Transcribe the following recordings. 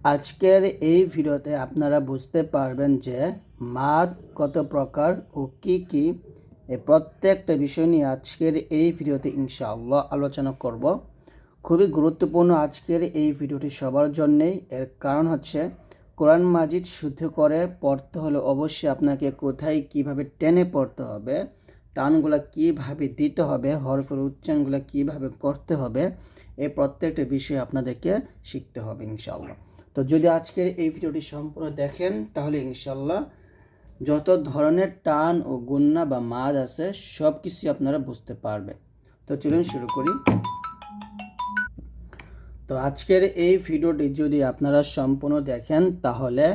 আজকের এই ভিডিওতে আপনারা বুঝতে পারবেন যে মাদ কত প্রকার ও কি কি এই প্রত্যেকটা বিষয় নিয়ে আজকের এই ভিডিওতে ইনশাআল্লাহ আলোচনা করব। খুবই গুরুত্বপূর্ণ আজকের এই ভিডিওটি সবার জন্যেই। এর কারণ হচ্ছে কোরআন মাজিদ শুদ্ধ করে পড়তে হলে অবশ্যই আপনাকে কোথায় কীভাবে টেনে পড়তে হবে, টানগুলো কীভাবে দিতে হবে, হরফের উচ্চারণগুলো কীভাবে করতে হবে এই প্রত্যেকটা বিষয় আপনাদেরকে শিখতে হবে ইনশাআল্লাহ। তো যদি আজকের এই ভিডিওটি সম্পূর্ণ দেখেন, তাহলে ইনশাল্লাহ যত ধরনের টান ও গুন্না বা মাদ আছে সব কিছুই আপনারা বুঝতে পারবেন। তো চলুন শুরু করি। তো আজকের এই ভিডিওটি যদি আপনারা সম্পূর্ণ দেখেন, তাহলে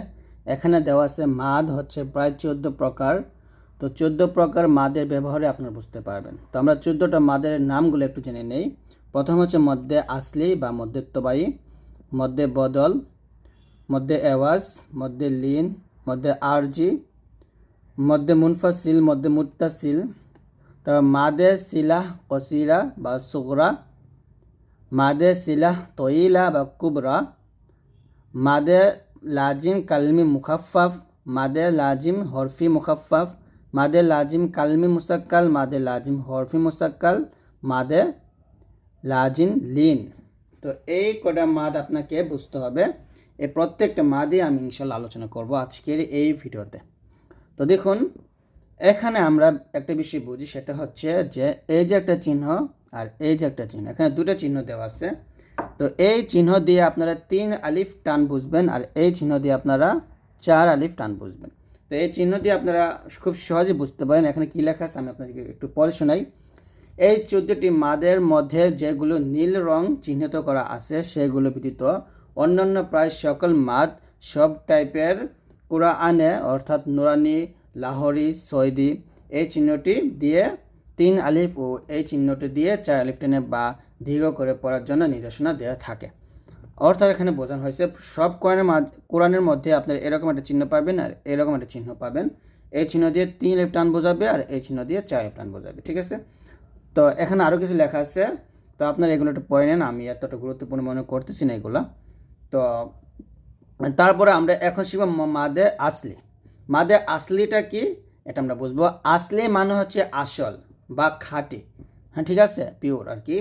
এখানে দেওয়া আছে মাদ হচ্ছে প্রায় চোদ্দ প্রকার। তো চোদ্দ প্রকার মাদের ব্যবহারে আপনারা বুঝতে পারবেন। তো আমরা চোদ্দোটা মাদের নামগুলো একটু জেনে নেই। প্রথম হচ্ছে মধ্যে আসলি বা মধ্যত্ববায়ী মধ্যে বদল মধ্যে এওয়াজ, মধ্যে লিন, মধ্যে আরজি, মধ্যে মুনফাসিল মধ্যে মুত্তাসিল তারপর মাদে সিলাহ কসিরা বা সুগরা, মাদে সিলাহ তইলা বা কুবরা, মাদে লাজিম কালমি মুখাফাফ মাদে লাজিম হরফি মুখাফাফ মাদে লাজিম কালমি মুসাক্কাল, মাদে লাজিম হরফি মুসাক্কাল, মাদে লাজিন লিন। তো এই কটা মাদ আপনাকে বুঝতে হবে। এই প্রত্যেকটা মাদে আমি ইনশাল্লাহ আলোচনা করব আজকের এই ভিডিওতে। তো দেখুন, এখানে আমরা একটা বিষয় বুঝি, সেটা হচ্ছে যে এই যে একটা চিহ্ন আর এই যে একটা চিহ্ন, এখানে দুটো চিহ্ন দেওয়া আছে। তো এই চিহ্ন দিয়ে আপনারা তিন আলিফ টান বুঝবেন আর এই চিহ্ন দিয়ে আপনারা চার আলিফ টান বুঝবেন। তো এই চিহ্ন দিয়ে আপনারা খুব সহজে বুঝতে পারেন এখানে কী লেখা আছে, আমি আপনাদেরকে একটু পরে শোনাই। এই চোদ্দটি মাদের মধ্যে যেগুলো নীল রং চিহ্নিত করা আছে, সেগুলো ব্যতীত অন্যান্য প্রায় সকল মাদ সব টাইপের কোরআনে, অর্থাৎ নুরানি, লাহরি, সৈদি, এই চিহ্নটি দিয়ে তিন আলিফ ও এই চিহ্নটি দিয়ে চার আলিফ টেনে বা দীর্ঘ করে পড়ার জন্য নির্দেশনা দেওয়া থাকে। অর্থাৎ এখানে বোঝানো হয়েছে, সব কোরআনের কোরআনের মধ্যে আপনার এরকম একটা চিহ্ন পাবেন আর এরকম একটা চিহ্ন পাবেন। এই চিহ্ন দিয়ে তিন আলিফ টান বোঝাবে আর এই চিহ্ন দিয়ে চার আলিফ টান বোঝাবে, ঠিক আছে? তো এখানে আরও কিছু লেখা আছে। তো আপনারা এগুলো একটু পড়ে নেন, আমি এতটা গুরুত্বপূর্ণ মনে করতেছি না এগুলো। তো তারপরে আমরা এখন শিখব মাদে আসলি। মাদে আসলিটা কি? এটা আমরা বুঝব। আসলি মানে হচ্ছে আসল বা খাঁটি। হ্যাঁ ঠিক আছে? পিওর আর কি।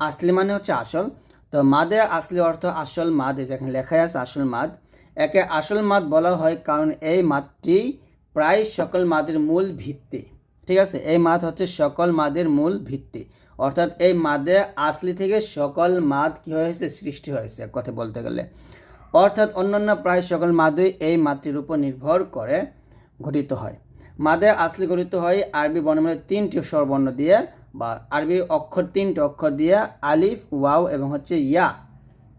আসলি মানে হচ্ছে আসল। তো মাদে আসলি অর্থ আসল মাদ যেখানে লেখাই আছে আসল মাদ। একে আসল মাদ বলা হয় কারণ এই মাদটি প্রায় সকল মাদের মূল ভিত্তি। ঠিক আছে? এই মাদ হচ্ছে সকল মাদের মূল ভিত্তি। অর্থাৎ এই মাদে আসলি থেকে সকল মাদ কী হয়েছে? সৃষ্টি হয়েছে কথা বলতে গেলে। অর্থাৎ অন্যান্য প্রায় সকল মাদই এই মাতৃর উপর নির্ভর করে গঠিত হয়। মাদে আসলি গঠিত হয় আরবি বর্ণমালার তিনটি স্বরবর্ণ দিয়ে বা আরবি অক্ষর, তিনটি অক্ষর দিয়ে আলিফ, ওয়াও এবং হচ্ছে ইয়া।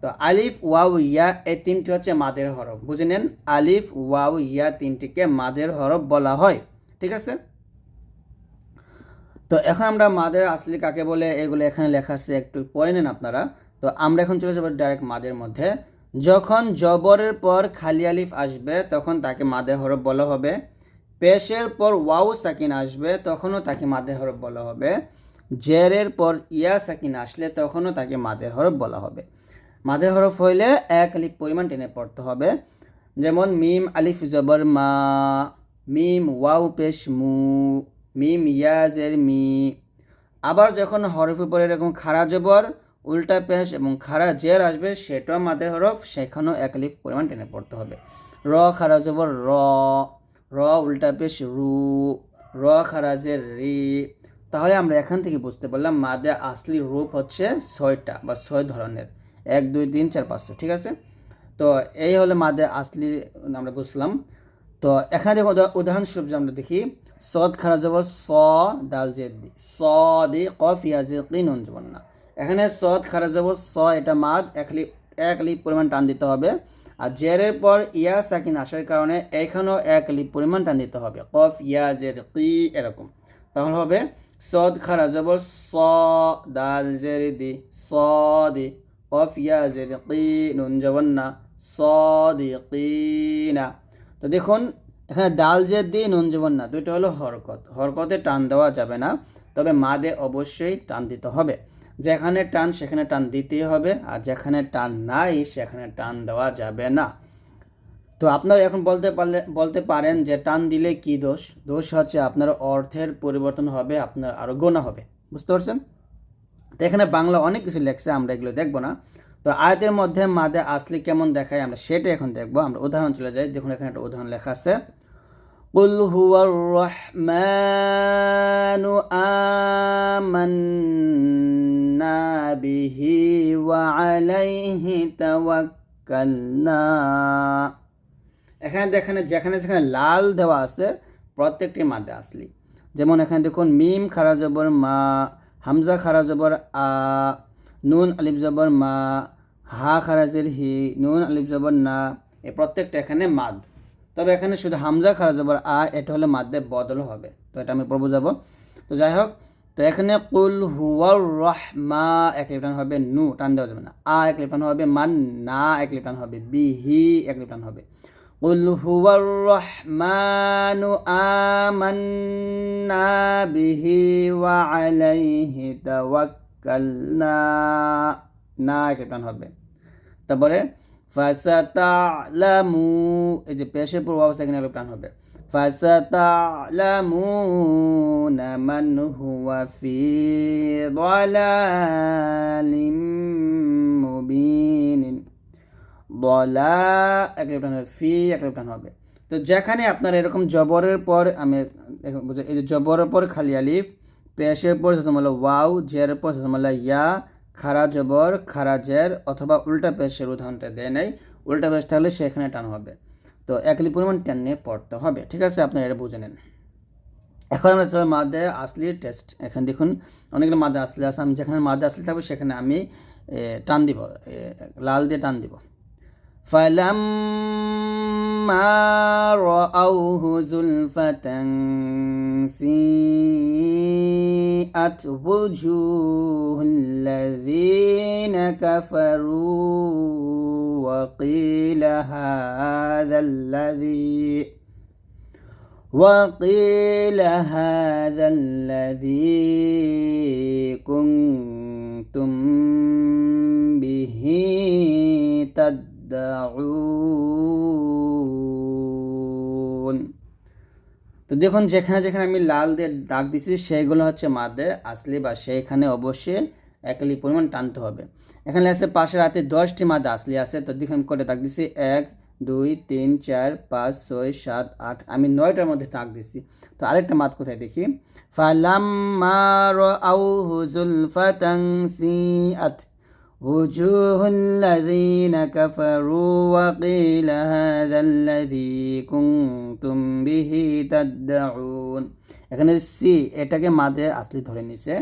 তো আলিফ, ওয়াও, ইয়া এই তিনটি হচ্ছে মাদের হরফ। বুঝে নেন, আলিফ, ওয়াও, ইয়া তিনটিকে মাদের হরফ বলা হয়। ঠিক আছে? তো এখন আমরা মাদের আসলি কাকে বলে, এগুলো এখানে লেখা আছে, একটু পড়ে নেন আপনারা। তো আমরা এখন চলে যাব ডাইরেক্ট মাদের মধ্যে। যখন জবরের পর খালি আলিফ আসবে, তখন তাকে মাদে হরফ বলা হবে। পেশের পর ওয়াউ সাকিন আসবে, তখনও তাকে মাদে হরফ বলা হবে। জেরের পর ইয়া সাকিন আসলে, তখনও তাকে মাদের হরফ বলা হবে। মাদের হরফ হইলে এক আলিফ পরিমাণ টেনে পড়তে হবে। যেমন মিম আলিফ জবর মা, মিম ওয়াউ পেশ মু মিম ইয়াজের মি। আবার যখন হরফ উপরে এরকম খারা জবর, উল্টা পেশ এবং খারা জের আসবে, সেটাও মাদের হরফ, সেখানেও এক লিফ পরিমাণ টেনে পড়তে হবে। র, খারা জবর, র। র, উল্টা পেশ, রু। র খারাজের রি। তাহলে আমরা এখান থেকে বুঝতে পারলাম মাদে আসলি রূপ হচ্ছে ছয়টা বা ছয় ধরনের। এক, দুই, তিন, চার পাঁচশো ঠিক আছে? তো এই হলো মাদে আসলি, আমরা বুঝলাম। তো এখানে দেখো উদাহরণস্বরূপ আমরা দেখি সদ খারা যাব, স দাল জেদ দি স দি কফ ইয়াজে নুন জবন না। এখানে সদ খারা যাব, স এটা মাদ, এক লিপ এক লিপ পরিমাণ টান দিতে হবে। আর জেরের পর ইয়া সাকিন আসার কারণে এখানেও এক লিপ পরিমাণ টান দিতে হবে। কফ, ইয়া, জের, কি এরকম। তাহলে হবে সদ খারা যাব, স দাল জের দি, স দি কফ ইয়া জের কি নুন জবন না, স দি কি না। তো দেখুন এখানে ডাল যে দিয়ে নুন জীবন না দুটো হলো হরকত। হরকতে টান দেওয়া যাবে না, তবে মাদে অবশ্যই টান দিতে হবে। যেখানে টান, সেখানে টান দিতেই হবে, আর যেখানে টান নাই, সেখানে টান দেওয়া যাবে না। তো আপনারা এখন বলতে পারলে, বলতে পারেন যে টান দিলে কি দোষ? দোষ হচ্ছে আপনার অর্থের পরিবর্তন হবে, আপনার আরও গোনা হবে। বুঝতে পারছেন? তো এখানে বাংলা অনেক কিছু লেখছে, আমরা এগুলো দেখব না। তো আয়তের মধ্যে মাদে আসলি কেমন দেখায় আমরা সেটা এখন দেখবো আমরা উদাহরণ চলে যাই দেখুন এখানে একটা উদাহরণ লেখা আছে قل هو الرحمن آمنا به وعليه توكلنا এখানে দেখেন যেখানে যেখানে লাল দেওয়া আছে প্রত্যেকটি মাদে আসলি যেমন এখানে দেখুন মিম খারা জবর মা হামজা খারা জবর আ নুন আলিফ জবর মা হা খারাজের হি, নুন, আলিফ জবর, না, এ প্রত্যেকটা এখানে মাদ। তবে এখানে শুধু হামজা খারা জবর, আ, এটা হলে মাদ্দে বদল হবে। তো এটা আমি পড়ব, যাব। তো যাই হোক, তো এখানে কুল হুয়ার রহমা, এক লিপটান হবে নু, টান দেওয়া যাবে না। আ, এক লিপটান হবে মান, না, এক লিপটান হবে বিহি, এক লিপটান হবে। কুল হুয়ার রহমানু আমান্না বিহি ওয়া আলাইহি তাওয়াক্কালনা। না এক লিপটান হবে। তারপরে, ফাসাতালামু, এই যে পেশের অবস্থা এখানে একটা টান হবে। ফাসাতালামুনা মান হুয়া ফি দালালিম মুবিন বলা এক টান হবে, ফি এক টান হবে। তো যেখানে আপনার এরকম জবরের পর, আমি এই যে জবরের পর খালি আলিফ, পেশের পর হলো ওয়াও, জের পর হলো ইয়া খারা জবর, খারা জের অথবা উল্টা পেশের উদাহরণটা দেয় নাই। উল্টা পেশ থাকলে সেখানে টান হবে। তো একলি পরিমাণ টান নিয়ে পড়তে হবে। ঠিক আছে, আপনারা এটা বুঝে নেন। এখন আমরা চলো মাদে আসলি টেস্ট এখানে দেখুন, অনেকগুলো মাদে আসলে আছে। আমি যেখানে মাদে আসলে থাকব, সেখানে আমি টান দিব লাল দিয়ে টান দিব। فلما رأوه زلفة سيئت وجوه الذين كفروا وقيل هذا الذي وقيل هذا الذي كنتم به ইয়াদ্দাউন তো দেখুন, যেখানে যেখানে আমি লাল দিয়ে দাগ দিছি সেইগুলো হচ্ছে মাদের আসলে বা সেইখানে অবশ্যই একলি পরিমাণ টানতে হবে। এখানে আছে পাশে রাতে দশটি মাদা আসলে আছে। তো দেখুন করে দাগ দিছি এক, দুই, তিন, চার, পাঁচ, ছয়, সাত, আট, আমি নয়টার মধ্যে ডাক দিছি তো আরেকটা মাদ কোথায় দেখি? ফালাম্মা রাআউহু সি সিআত। وجوه الذين كفروا وقيل هذا الذي كنتم به تدعون এখানে সি এটাকে মাদে আসলি ধরে নিছে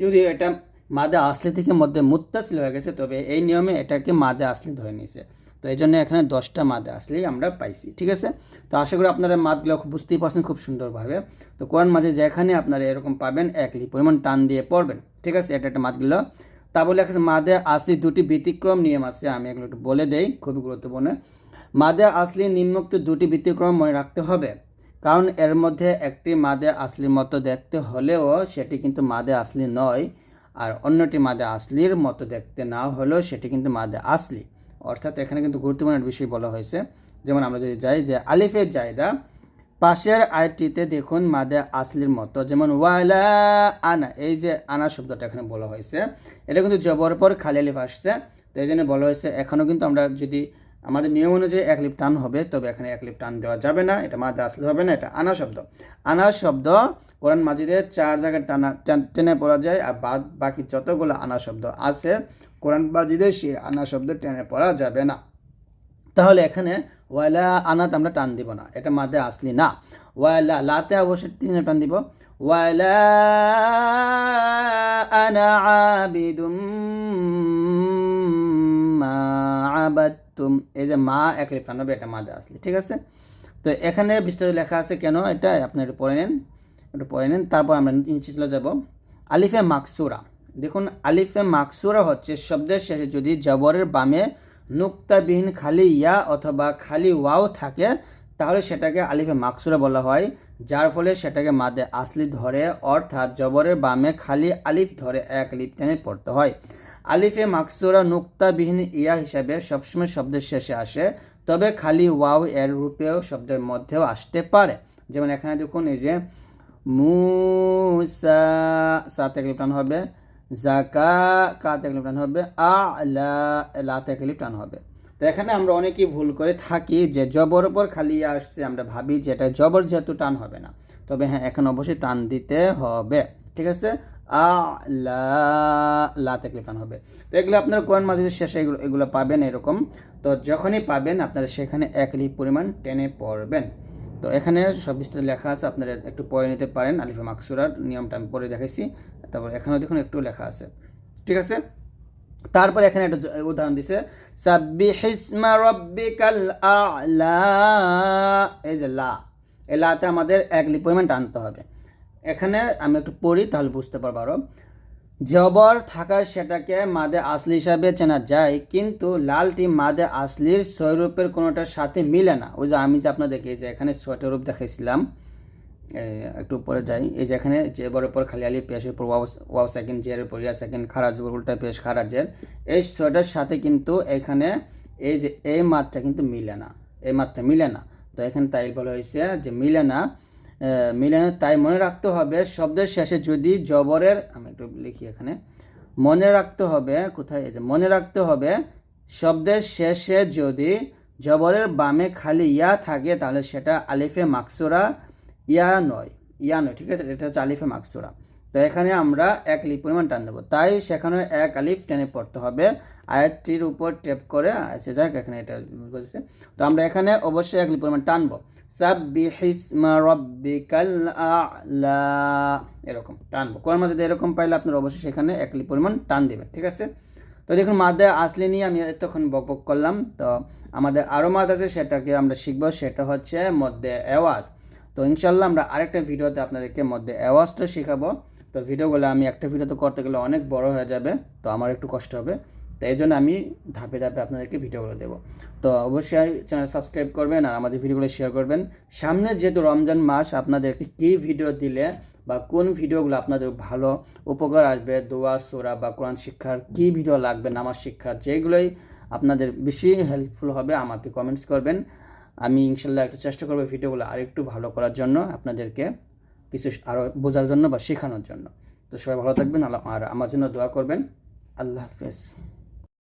যদি এটা মাদে আসলি থেকে মধ্যে মুত্তাসিল হয়ে গেছে তবে এই নিয়মে এটাকে মাদে আসলি ধরে নিছে তো এই জন্য এখানে দশটা মাদে আসলি আমরা পাইছি ঠিক আছে তো আশা করি আপনারা মাদগুলো খুব বুঝতেই পারছেন খুব সুন্দরভাবে তো কোরআন মাঝে যেখানে আপনারা এরকম পাবেন একলি পরিমাণ টান দিয়ে পড়বেন ঠিক আছে এটা একটা মাদগুলো তা বলে একটা মাদে আসলি দুটি ব্যতিক্রম নিয়ম আছে, আমি এগুলো একটু বলে দেই, খুবই গুরুত্বপূর্ণ। মাদে আসলি নিম্নোক্ত দুটি ব্যতিক্রম মনে রাখতে হবে, কারণ এর মধ্যে একটি মাদে আসলির মতো দেখতে হলেও সেটি কিন্তু মাদে আসলি নয়, আর অন্যটি মাদে আসলির মতো দেখতে না হলেও সেটি কিন্তু মাদে আসলি। অর্থাৎ এখানে কিন্তু গুরুত্বপূর্ণ বিষয় বলা হয়েছে, যেমন আমরা যদি যাই যে আলিফের জায়দা পাশের আয়টিতে দেখুন মাদে আসলির মতো, যেমন ওয়ালা আনা, এই যে আনা শব্দটা এখানে বলা হয়েছে, এটা কিন্তু জবর পর খালি আলিফ আসছে, তো এই জন্য বলা হয়েছে, এখনও কিন্তু আমরা যদি আমাদের নিয়ম অনুযায়ী এক লিপ টান হবে, তবে এখানে এক লিপ টান দেওয়া যাবে না, এটা মাদে আসলে হবে না, এটা আনা শব্দ। আনা শব্দ, কোরআন মাজিদে চার জায়গায় টানা, টান- পড়া যায়, আর বাদ বাকি যতগুলো আনা শব্দ আছে, কোরআন মাজিদে সে আনা শব্দ টেনে পড়া যাবে না। তাহলে এখানে ওয়ালা আনাত আমরা টান দিব না, এটা মাদে আসলি না। ওয়ালা লাতে অবশ্যই তিন টান দিব। ওয়ালা আনা আবিদুম মা এই যে মা এক টান হবে, এটা মাদে আসলি, ঠিক আছে? তো এখানে বিস্তারিত লেখা আছে কেন, এটা আপনি একটু পড়ে নেন, একটু পড়ে নেন, তারপর আমরা নিচে চলে যাব। আলিফে মাকসুরা, দেখুন, আলিফে মাকসুরা হচ্ছে শব্দের শেষে যদি জবরের বামে নুক্তাবিহীন খালি ইয়া অথবা খালি ওয়াও থাকে, তাহলে সেটাকে আলিফে মাকসুরা বলা হয়, যার ফলে সেটাকে মাদে আসলি ধরে, অর্থাৎ জবরের বামে খালি আলিফ ধরে এক আলিফ টেনে পড়তে হয়। আলিফে মাকসুরা নুক্তাবিহীন ইয়া হিসাবে সবসময় শব্দের শেষে আসে, তবে খালি ওয়াও এর রূপেও শব্দের মধ্যেও আসতে পারে। যেমন এখানে দেখুন, এই যে মুসা সাতে ক্লিপ টান হবে জাকা কাতে ক্লিপ টান হবে, আ, লা লাতে ক্লিপ টান হবে। তো এখানে আমরা অনেকেই ভুল করে থাকি যে জবর উপর খালি আসছে, আমরা ভাবি যে এটা জবর যেহেতু টান হবে না। তবে হ্যাঁ এখন অবশ্যই টান দিতে হবে, ঠিক আছে? আ, লা লাতে ক্লিপ টান হবে। তো এগুলো আপনারা কোরআন মাজিদের শেষে এগুলো এগুলো পাবেন এরকম। তো যখনই পাবেন, আপনারা সেখানে এক লিপ পরিমাণ টেনে পড়বেন। তো এখানে সব বিস্তারিত লেখা আছে, আপনারা একটু পড়ে নিতে পারেন, আলিফা মাকসুরার নিয়মটা আমি পরে দেখাইছি। তারপর এখানেও দেখুন একটু লেখা আছে। ঠিক আছে? তারপর এখানে একটা উদাহরণ দিছে, সাব্বিহিসমা রাব্বিকাল আ'লা এই যে লা। এই লাতে আমাদের এক লিপ আনতে হবে। এখানে আমি একটু পড়ি, তাহলে বুঝতে পারব আরও। জবর থাকার সেটাকে মাদে আসলি হিসাবে চেনা যায় কিন্তু লালটি মাদে আসলির স্বরূপের কোনোটার সাথে মিলে না। ওই যে আমি যে আপনাদেরকে এই যে এখানে ছয়টা রূপ দেখাইছিলাম এ, একটু উপরে যাই। এই যে এখানে জেবর উপর খালি আলি পেশের উপর ওয়াও সেকেন্ড জের উপর ইয়া সেকেন্ড খারাজ উপর উল্টা পেশ খারাজের এই ছয়টার সাথে কিন্তু এখানে এই যে এই মাত্রা কিন্তু মিলে না এই মাত্রা মিলে না। তো এখানে তাই বলা হয়েছে যে মিলে না মিলে না তাই মনে রাখতে হবে, শব্দের শেষে যদি জবরের, আমি একটু লিখি এখানে, মনে রাখতে হবে, কোথায় যে, মনে রাখতে হবে, শব্দের শেষে যদি জবরের বামে খালি ইয়া থাকে, তাহলে সেটা আলিফে মাকসুরা, ইয়া নয় ইয়া নয়, ঠিক আছে? এটা হচ্ছে আলিফে মাকসুরা। তো এখানে আমরা এক লিপ পরিমাণ টান দেবো। তাই সেখানে এক আলিফ টেনে পড়তে হবে, আয়াতটির উপর টেপ করে আচ্ছা যাক, এখানে এটা বলছে তো আমরা এখানে অবশ্যই এক লিপ পরিমাণ টানবো। সাব্বিহিসমা রাব্বিকাল আ'লা। এরকম টানবো কোরআন মাঝে এরকম পাইলে আপনার অবশ্যই সেখানে এক লিপ পরিমাণ টান দেবেন, ঠিক আছে? তো দেখুন, মাদে আসলে নিয়ে আমি এতক্ষণ বক বক করলাম। তো আমাদের আরও মাদ আছে, সেটাকে আমরা শিখব, সেটা হচ্ছে মধ্যে আওয়াজ তো ইনশাল্লাহ আমরা আরেকটা ভিডিওতে আপনাদেরকে মধ্যে আওয়াজটা শেখাবো। তো ভিডিওগুলো আমি একটা ভিডিওতে করতে গেলে অনেক বড় হয়ে যাবে, তো আমার একটু কষ্ট হবে। তো এই জন্য আমি ধাপে ধাপে আপনাদেরকে ভিডিওগুলো দেবো। তো অবশ্যই চ্যানেল সাবস্ক্রাইব করবেন আর আমাদের ভিডিওগুলো শেয়ার করবেন। সামনে যেহেতু রমজান মাস, আপনাদেরকে কী ভিডিও দিলে বা কোন ভিডিওগুলো আপনাদের ভালো উপকার আসবে, দোয়া, সোরা বা কোরআন শিক্ষার কী ভিডিও লাগবে, নামাজ শিক্ষার যেগুলোই আপনাদের বেশি হেল্পফুল হবে, আমাকে কমেন্টস করবেন। আমি ইনশাল্লাহ একটু চেষ্টা করব ভিডিওগুলো আরেকটু ভালো করার জন্য আপনাদেরকে কিছু আরও বোঝার জন্য বা শেখানোর জন্য। তো সবাই ভালো থাকবেন আর আমার জন্য দোয়া করবেন। আল্লাহ হাফেজ।